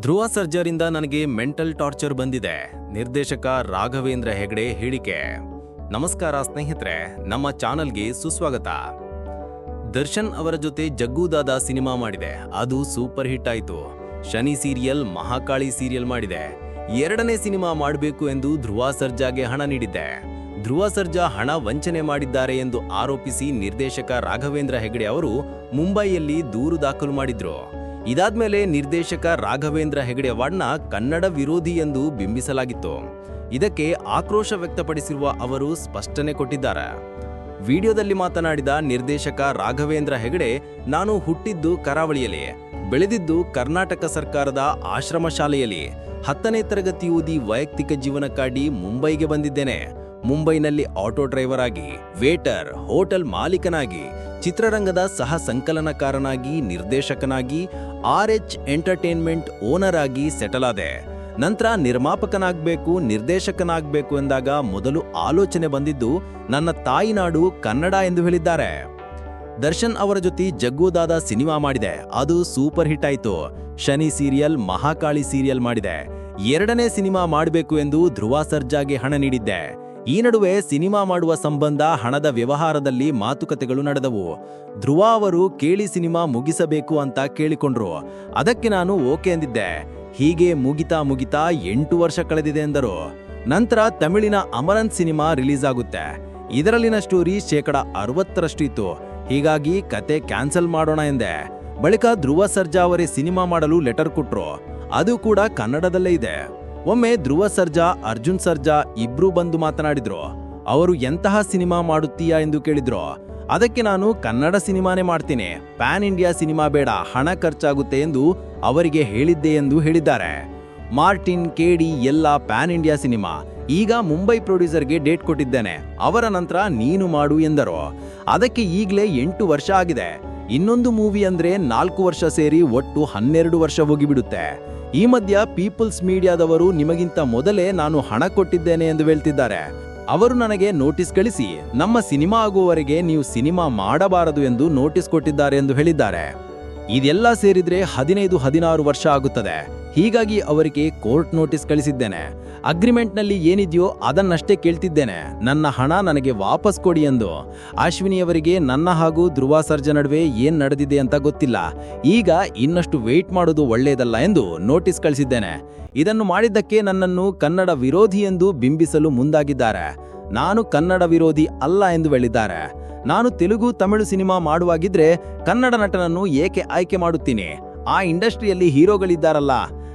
ಧ್ರುವ ಸರ್ಜರಿಂದ ನನಗೆ mental torture ಬಂದಿದೆ. ನಿರ್ದೇಶಕ ರಾಘವೇಂದ್ರ ಹೆಗಡೆ ಹೇಳಿಕೆ. ನಮಸ್ಕಾರ ಸ್ನೇಹಿತರೆ, ನಮ್ಮ ಚಾನಲ್ಗೆ ಸುಸ್ವಾಗತ. ದರ್ಶನ್ ಅವರ ಜೊತೆ ಜಗ್ಗುದಾದ ಸಿನಿಮಾ ಮಾಡಿದೆ. ಅದು ಸೂಪರ್ ಹಿಟ್ ಆಯಿತು. ಶನಿ ಸೀರಿಯಲ್, ಮಹಾಕಾಳಿ ಸೀರಿಯಲ್ ಮಾಡಿದೆ. ಎರಡನೇ ಸಿನಿಮಾ ಮಾಡಬೇಕು ಎಂದು ಧ್ರುವ ಸರ್ಜಾಗೆ ಹಣ ನೀಡಿದ್ದೆ. ಧ್ರುವ ಸರ್ಜಾ ಹಣ ವಂಚನೆ ಮಾಡಿದ್ದಾರೆ ಎಂದು ಆರೋಪಿಸಿ ನಿರ್ದೇಶಕ ರಾಘವೇಂದ್ರ ಹೆಗಡೆ ಅವರು ಮುಂಬೈಯಲ್ಲಿ ದೂರು ದಾಖಲು ಮಾಡಿದ್ರು. ಇದಾದ್ಮೇಲೆ ನಿರ್ದೇಶಕ ರಾಘವೇಂದ್ರ ಹೆಗಡೆ ಅವಾರ್ಡ್ನ ಕನ್ನಡ ವಿರೋಧಿ ಎಂದು ಬಿಂಬಿಸಲಾಗಿತ್ತು. ಇದಕ್ಕೆ ಆಕ್ರೋಶ ವ್ಯಕ್ತಪಡಿಸಿರುವ ಅವರು ಸ್ಪಷ್ಟನೆ ಕೊಟ್ಟಿದ್ದಾರೆ. ವಿಡಿಯೋದಲ್ಲಿ ಮಾತನಾಡಿದ ನಿರ್ದೇಶಕ ರಾಘವೇಂದ್ರ ಹೆಗಡೆ, ನಾನು ಹುಟ್ಟಿದ್ದು ಕರಾವಳಿಯಲ್ಲಿ, ಬೆಳೆದಿದ್ದು ಕರ್ನಾಟಕ ಸರ್ಕಾರದ ಆಶ್ರಮ ಶಾಲೆಯಲ್ಲಿ. ಹತ್ತನೇ ತರಗತಿ ಓದಿ ವೈಯಕ್ತಿಕ ಜೀವನಕ್ಕಾಗಿ ಮುಂಬೈಗೆ ಬಂದಿದ್ದೇನೆ. ಮುಂಬೈನಲ್ಲಿ ಆಟೋ ಡ್ರೈವರ್ ಆಗಿ, ವೇಟರ್, ಹೋಟೆಲ್ ಮಾಲೀಕನಾಗಿ ಚಿತ್ರರಂಗದ ಸಹ ಸಂಕಲನಕಾರನಾಗಿ, ನಿರ್ದೇಶಕನಾಗಿ, ಆರ್ ಎಚ್ ಎಂಟರ್ಟೈನ್ಮೆಂಟ್ ಓನರ್ ಆಗಿ ಸೆಟಲ್ ಆದೆ ನಂತರ ನಿರ್ಮಾಪಕನಾಗಬೇಕು, ನಿರ್ದೇಶಕನಾಗಬೇಕು ಎಂದಾಗ ಮೊದಲು ಆಲೋಚನೆ ಬಂದಿದ್ದು ನನ್ನ ತಾಯಿನಾಡು ಕನ್ನಡ ಎಂದು ಹೇಳಿದ್ದಾರೆ. ದರ್ಶನ್ ಅವರ ಜೊತೆ ಜಗ್ಗುದಾದ ಸಿನಿಮಾ ಮಾಡಿದೆ. ಅದು ಸೂಪರ್ ಹಿಟ್ ಆಯಿತು. ಶನಿ ಸೀರಿಯಲ್, ಮಹಾಕಾಳಿ ಸೀರಿಯಲ್ ಮಾಡಿದೆ. ಎರಡನೇ ಸಿನಿಮಾ ಮಾಡಬೇಕು ಎಂದು ಧ್ರುವ ಸರ್ಜಾಗೆ ಹಣ ನೀಡಿದ್ದೆ. ಈ ನಡುವೆ ಸಿನಿಮಾ ಮಾಡುವ ಸಂಬಂಧ ಹಣದ ವ್ಯವಹಾರದಲ್ಲಿ ಮಾತುಕತೆಗಳು ನಡೆದವು. ಧ್ರುವ ಅವರು ಕೇಳಿ ಸಿನಿಮಾ ಮುಗಿಸಬೇಕು ಅಂತ ಕೇಳಿಕೊಂಡ್ರು. ಅದಕ್ಕೆ ನಾನು ಓಕೆ ಎಂದಿದ್ದೆ ಹೀಗೆ ಮುಗಿತಾ ಮುಗಿತಾ ಎಂಟು ವರ್ಷ ಕಳೆದಿದೆ ಎಂದರು. ನಂತರ ತಮಿಳಿನ ಅಮರನ್ ಸಿನಿಮಾ ರಿಲೀಸ್ ಆಗುತ್ತೆ. ಇದರಲ್ಲಿನ ಸ್ಟೋರಿ ಶೇಕಡ ಅರವತ್ತರಷ್ಟು ಇತ್ತು. ಹೀಗಾಗಿ ಕತೆ ಕ್ಯಾನ್ಸಲ್ ಮಾಡೋಣ ಎಂದೆ. ಬಳಿಕ ಧ್ರುವ ಸರ್ಜಾ ಅವರೇ ಸಿನಿಮಾ ಮಾಡಲು ಲೆಟರ್ ಕೊಟ್ರು. ಅದು ಕೂಡ ಕನ್ನಡದಲ್ಲೇ ಇದೆ. ಒಮ್ಮೆ ಧ್ರುವ ಸರ್ಜಾ, ಅರ್ಜುನ್ ಸರ್ಜಾ ಇಬ್ರೂ ಬಂದು ಮಾತನಾಡಿದ್ರು. ಅವರು ಎಂತಹ ಸಿನಿಮಾ ಮಾಡುತ್ತೀಯಾ ಎಂದು ಕೇಳಿದ್ರು. ಅದಕ್ಕೆ ನಾನು ಕನ್ನಡ ಸಿನಿಮಾನೇ ಮಾಡ್ತೀನಿ. ಪ್ಯಾನ್ ಇಂಡಿಯಾ ಸಿನಿಮಾ ಬೇಡ, ಹಣ ಖರ್ಚಾಗುತ್ತೆ ಎಂದು ಅವರಿಗೆ ಹೇಳಿದ್ದೆ ಎಂದು ಹೇಳಿದ್ದಾರೆ. ಮಾರ್ಟಿನ್, ಕೆಡಿ ಎಲ್ಲ ಪ್ಯಾನ್ ಇಂಡಿಯಾ ಸಿನಿಮಾ. ಈಗ ಮುಂಬೈ ಪ್ರೊಡ್ಯೂಸರ್ಗೆ ಡೇಟ್ ಕೊಟ್ಟಿದ್ದೇನೆ. ಅವರ ನಂತರ ನೀನು ಮಾಡು ಎಂದರು. ಅದಕ್ಕೆ ಈಗಲೇ ಎಂಟು ವರ್ಷ ಆಗಿದೆ. ಇನ್ನೊಂದು ಮೂವಿ ಅಂದ್ರೆ ನಾಲ್ಕು ವರ್ಷ ಸೇರಿ ಒಟ್ಟು ಹನ್ನೆರಡು ವರ್ಷ ಹೋಗಿಬಿಡುತ್ತೆ. ಈ ಮಧ್ಯ ಪೀಪಲ್ಸ್ ಮೀಡಿಯಾದವರು ನಿಮಗಿಂತ ಮೊದಲೇ ನಾನು ಹಣ ಕೊಟ್ಟಿದ್ದೇನೆ ಎಂದು ಹೇಳ್ತಿದ್ದಾರೆ. ಅವರು ನನಗೆ ನೋಟಿಸ್ ಕಳಿಸಿ, ನಮ್ಮ ಸಿನಿಮಾ ಆಗುವವರೆಗೆ ನೀವು ಸಿನಿಮಾ ಮಾಡಬಾರದು ಎಂದು ನೋಟಿಸ್ ಕೊಟ್ಟಿದ್ದಾರೆ ಎಂದು ಹೇಳಿದ್ದಾರೆ. ಇದೆಲ್ಲ ಸೇರಿದ್ರೆ ಹದಿನೈದು ಹದಿನಾರು ವರ್ಷ ಆಗುತ್ತದೆ. ಹೀಗಾಗಿ ಅವರಿಗೆ ಕೋರ್ಟ್ ನೋಟಿಸ್ ಕಳಿಸಿದ್ದೇನೆ. ಅಗ್ರಿಮೆಂಟ್ನಲ್ಲಿ ಏನಿದೆಯೋ ಅದನ್ನಷ್ಟೇ ಕೇಳ್ತಿದ್ದೇನೆ. ನನ್ನ ಹಣ ನನಗೆ ವಾಪಸ್ ಕೊಡಿ ಎಂದು. ಅಶ್ವಿನಿಯವರಿಗೆ ನನ್ನ ಹಾಗೂ ಧ್ರುವ ಸರ್ಜಾ ನಡುವೆ ಏನ್ ನಡೆದಿದೆ ಅಂತ ಗೊತ್ತಿಲ್ಲ. ಈಗ ಇನ್ನಷ್ಟು ವೆಯ್ಟ್ ಮಾಡೋದು ಒಳ್ಳೆಯದಲ್ಲ ಎಂದು ನೋಟಿಸ್ ಕಳಿಸಿದ್ದೇನೆ. ಇದನ್ನು ಮಾಡಿದ್ದಕ್ಕೆ ನನ್ನನ್ನು ಕನ್ನಡ ವಿರೋಧಿ ಎಂದು ಬಿಂಬಿಸಲು ಮುಂದಾಗಿದ್ದಾರೆ. ನಾನು ಕನ್ನಡ ವಿರೋಧಿ ಅಲ್ಲ ಎಂದು ಹೇಳಿದ್ದಾರೆ. ನಾನು ತೆಲುಗು, ತಮಿಳು ಸಿನಿಮಾ ಮಾಡುವಾಗಿದ್ರೆ ಕನ್ನಡ ನಟನನ್ನು ಏಕೆ ಆಯ್ಕೆ ಮಾಡುತ್ತೀನಿ? ಆ ಇಂಡಸ್ಟ್ರಿಯಲ್ಲಿ ಹೀರೋಗಳಿದ್ದಾರಲ್ಲ.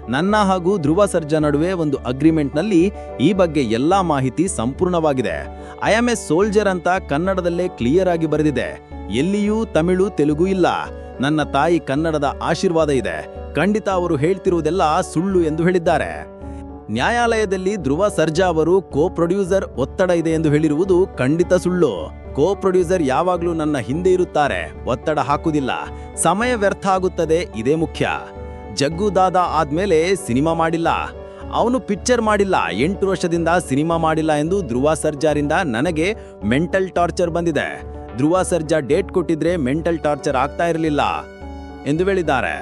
ನನ್ನ ಹಾಗೂ ಧ್ರುವ ಸರ್ಜಾ ನಡುವೆ ಒಂದು ಅಗ್ರಿಮೆಂಟ್ನಲ್ಲಿ ಈ ಬಗ್ಗೆ ಎಲ್ಲಾ ಮಾಹಿತಿ ಸಂಪೂರ್ಣವಾಗಿದೆ. ಐ ಆಮ್ ಎ ಸೋಲ್ಜರ್ ಅಂತ ಕನ್ನಡದಲ್ಲೇ ಕ್ಲಿಯರ್ ಆಗಿ ಬರೆದಿದೆ. ಎಲ್ಲಿಯೂ ತಮಿಳು, ತೆಲುಗು ಇಲ್ಲ. ನನ್ನ ತಾಯಿ ಕನ್ನಡದ ಆಶೀರ್ವಾದ ಇದೆ. ಖಂಡಿತ ಅವರು ಹೇಳ್ತಿರುವುದೆಲ್ಲ ಸುಳ್ಳು ಎಂದು ಹೇಳಿದ್ದಾರೆ. ನ್ಯಾಯಾಲಯದಲ್ಲಿ ಧ್ರುವ ಸರ್ಜಾ ಅವರು ಕೋ ಪ್ರೊಡ್ಯೂಸರ್ ಒತ್ತಡ ಇದೆ ಎಂದು ಹೇಳಿರುವುದು ಖಂಡಿತ ಸುಳ್ಳು. ಕೋ ಪ್ರೊಡ್ಯೂಸರ್ ಯಾವಾಗಲೂ ನನ್ನ ಹಿಂದೆ ಇರುತ್ತಾರೆ. ಒತ್ತಡ ಹಾಕುವುದಿಲ್ಲ. ಸಮಯ ವ್ಯರ್ಥ ಆಗುತ್ತದೆ. ಇದೇ ಮುಖ್ಯ. ಜಗ್ಗು ದಾದಾ ಆದ್ಮೇಲೆ ಸಿನಿಮಾ ಮಾಡಿಲ್ಲ. ಅವನು ಪಿಕ್ಚರ್ ಮಾಡಿಲ್ಲ, ಎಂಟು ವರ್ಷದಿಂದ ಸಿನಿಮಾ ಮಾಡಿಲ್ಲ ಎಂದು ಧ್ರುವ ಸರ್ಜಾರಿಂದ ನನಗೆ ಮೆಂಟಲ್ ಟಾರ್ಚರ್ ಬಂದಿದೆ. ಧ್ರುವ ಸರ್ಜಾ ಡೇಟ್ ಕೊಟ್ಟಿದ್ರೆ ಮೆಂಟಲ್ ಟಾರ್ಚರ್ ಆಗ್ತಾ ಇರಲಿಲ್ಲ ಎಂದು ಹೇಳಿದ್ದಾರೆ.